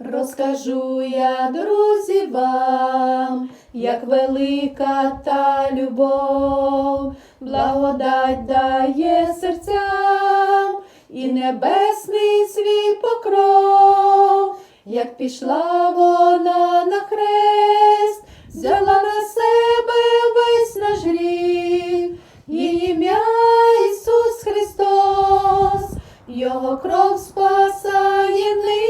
Розкажу я, друзі, вам, як велика та любов, благодать дає серцям і небесний свій покров, як пішла вона на хрест, взяла на себе весь наш гріх, її ім'я Ісус Христос, Його кров спасає нині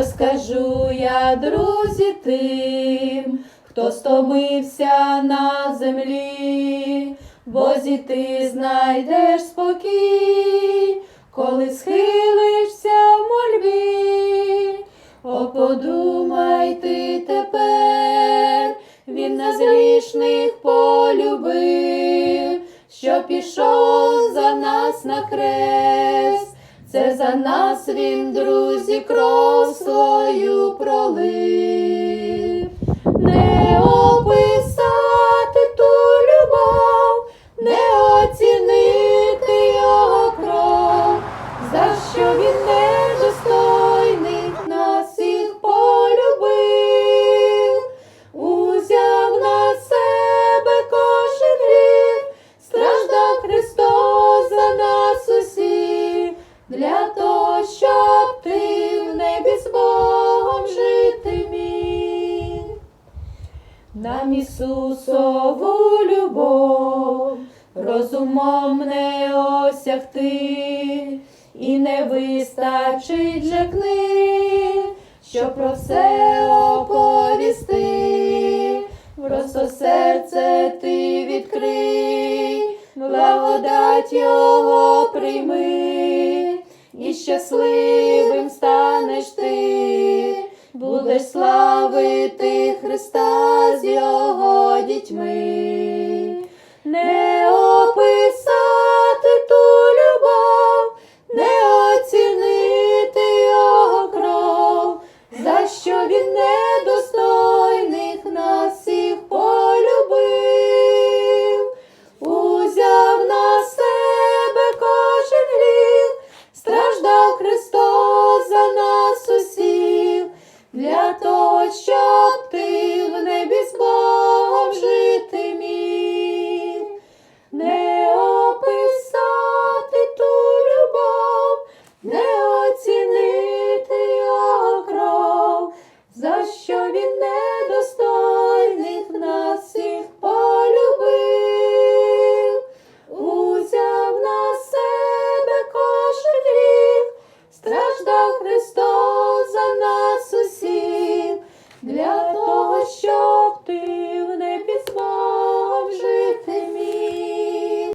Розкажу я, друзі, тим, хто стомився на землі, Бозі ти знайдеш спокій, коли схилишся в мольбі. О, подумай ти тепер, він нас грішних полюбив, що пішов за нас на хрест. Це за нас він, друзі, кров свою пролив. Нам Ісусову любов розумом не осягти, і не вистачить же книг, щоб про все оповісти, просто серце ти відкрий, благодать Його прийми, і щасливим